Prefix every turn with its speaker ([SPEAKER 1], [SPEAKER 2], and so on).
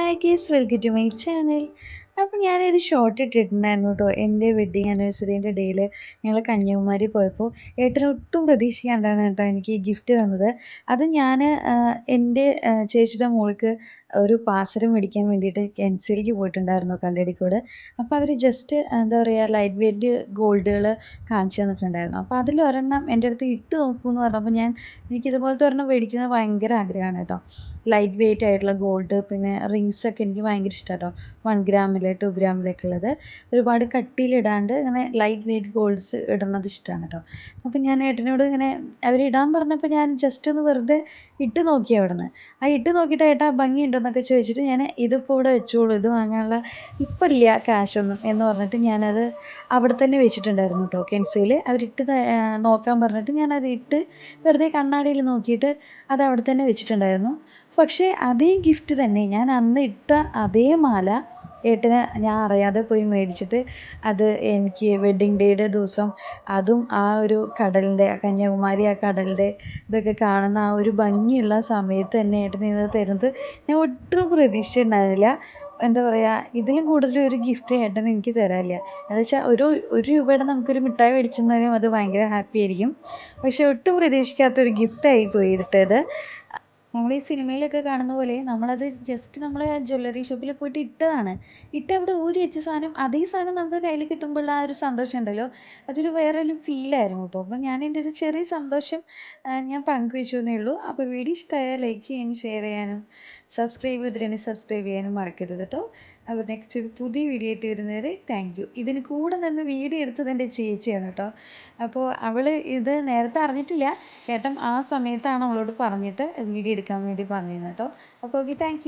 [SPEAKER 1] Hi guys welcome to my channel. അപ്പോൾ ഞാനൊരു short ഇട്ടിട്ടുണ്ടായിരുന്നു കേട്ടോ എന്റെ വെഡ്ഡിങ് ആനിവേഴ്സറീന്റെ ഡേയിൽ ഞങ്ങൾ കന്യാകുമാരി പോയപ്പോൾ ഏട്ടന് ഒട്ടും പ്രതീക്ഷിക്കാണ്ടാണ് കേട്ടോ എനിക്ക് ഈ ഗിഫ്റ്റ് തന്നത്. അത് ഞാൻ എന്റെ ചേച്ചിയുടെ മോൾക്ക് ഒരു പാസരം മേടിക്കാൻ വേണ്ടിയിട്ട് കെൻസിലേക്ക് പോയിട്ടുണ്ടായിരുന്നു കല്ലടിക്കോട്. അപ്പോൾ അവർ ജസ്റ്റ് എന്താ പറയുക ലൈറ്റ് വെയിറ്റ് ഗോൾഡുകൾ കാണിച്ചു തന്നിട്ടുണ്ടായിരുന്നു. അപ്പോൾ അതിൽ ഒരെണ്ണം എന്റെ അടുത്ത് ഇട്ട് നോക്കൂ എന്ന് പറഞ്ഞപ്പോൾ ഞാൻ എനിക്ക് ഇതുപോലത്തെ ഒരെണ്ണം മേടിക്കുന്നത് ഭയങ്കര ആഗ്രഹമാണ് കേട്ടോ ലൈറ്റ് വെയിറ്റ് ആയിട്ടുള്ള ഗോൾഡ് പിന്നെ റിങ്സൊക്കെ എനിക്ക് ഭയങ്കര ഇഷ്ടമാണ് കേട്ടോ വൺ ഗ്രാമിൽ ടു ഗ്രാമിലേക്കുള്ളത് ഒരുപാട് കട്ടിയിലിടാണ്ട് ഇങ്ങനെ ലൈറ്റ് വെയ്റ്റ് ഗോൾഡ്സ് ഇടുന്നത് ഇഷ്ടമാണ് കേട്ടോ അപ്പോൾ ഞാൻ ഏട്ടനോട് ഇങ്ങനെ അവർ ഇടാൻ പറഞ്ഞപ്പോൾ ഞാൻ ജസ്റ്റ് ഒന്ന് വെറുതെ ഇട്ട് നോക്കി അവിടെ നിന്ന് ആ ഇട്ട് നോക്കിയിട്ട് ഏട്ടാ ഭംഗിയുണ്ടെന്നൊക്കെ ചോദിച്ചിട്ട് ഞാൻ ഇതിപ്പോൾ ഇവിടെ വെച്ചോളൂ ഇത് വാങ്ങാനുള്ള ഇപ്പം ഇല്ല കാശൊന്നും എന്ന് പറഞ്ഞിട്ട് ഞാനത് അവിടെ തന്നെ വെച്ചിട്ടുണ്ടായിരുന്നു കേട്ടോ കെൻസിയിൽ അവരിട്ട് നോക്കാൻ പറഞ്ഞിട്ട് ഞാനത് ഇട്ട് വെറുതെ കണ്ണാടിയിൽ നോക്കിയിട്ട് അത് അവിടെ തന്നെ വെച്ചിട്ടുണ്ടായിരുന്നു. പക്ഷേ അതേ ഗിഫ്റ്റ് തന്നെ ഞാൻ അന്ന് ഇട്ട അതേ മാല ഏട്ടന് ഞാൻ അറിയാതെ പോയി മേടിച്ചിട്ട് അത് എനിക്ക് വെഡ്ഡിങ് ഡേയുടെ ദിവസം അതും ആ ഒരു കടലിന്റെ കന്യാകുമാരി ആ കടലിന്റെ ഇതൊക്കെ കാണുന്ന ആ ഒരു ഭംഗിയുള്ള സമയത്ത് തന്നെ ഏട്ടൻ ഇത് തരുന്നത് ഞാൻ ഒട്ടും പ്രതീക്ഷിച്ചിട്ടുണ്ടായിരുന്നില്ല. എന്താ പറയുക ഇതിലും കൂടുതൽ ഒരു ഗിഫ്റ്റ് ഏട്ടൻ എനിക്ക് തരാനില്ല എന്ന് വെച്ചാൽ ഒരു ഒരു രൂപയുടെ നമുക്കൊരു മിഠായി മേടിച്ചു തന്നാലും അത് ഭയങ്കര ഹാപ്പി ആയിരിക്കും. പക്ഷേ ഒട്ടും പ്രതീക്ഷിക്കാത്ത ഒരു ഗിഫ്റ്റായി പോയി ഇട്ടത്. നമ്മൾ ഈ സിനിമയിലൊക്കെ കാണുന്ന പോലെ നമ്മളത് ജസ്റ്റ് നമ്മൾ ജ്വല്ലറി ഷോപ്പിൽ പോയിട്ട് ഇട്ടതാണ്. ഇട്ട് അവിടെ ഊരി വെച്ച സാധനം അതേ സാധനം നമുക്ക് കയ്യിൽ കിട്ടുമ്പോൾ ആ ഒരു സന്തോഷം ഉണ്ടല്ലോ. അതൊരു വേറൊരു ഫീലായിരുന്നു കേട്ടോ അപ്പോൾ ഞാൻ എന്റെ ഒരു ചെറിയ സന്തോഷം ഞാൻ പങ്കുവെച്ചു എന്നേ ഉള്ളൂ. അപ്പോൾ വീഡിയോ ഇഷ്ടമായാൽ ലൈക്ക് ചെയ്യാനും ഷെയർ ചെയ്യാനും. സബ്സ്ക്രൈബ് ചെയ്തിട്ടുണ്ടെങ്കിൽ സബ്സ്ക്രൈബ് ചെയ്യാനും മറക്കരുത് കേട്ടോ അപ്പോൾ നെക്സ്റ്റ് പുതിയ വീഡിയോ ആയിട്ട് വരുന്നവരെ താങ്ക് യു ഇതിന് കൂടെ നിന്ന് വീഡിയോ എടുത്തത് എന്റെ ചേച്ചിയാണ് കേട്ടോ അപ്പോൾ അവൾ ഇത് നേരത്തെ അറിഞ്ഞിട്ടില്ല. ചേട്ടൻ ആ സമയത്താണ് അവളോട് പറഞ്ഞിട്ട് വീഡിയോ എടുക്കാൻ വേണ്ടി പറഞ്ഞിരുന്നത് കേട്ടോ അപ്പോൾ ഓക്കെ താങ്ക്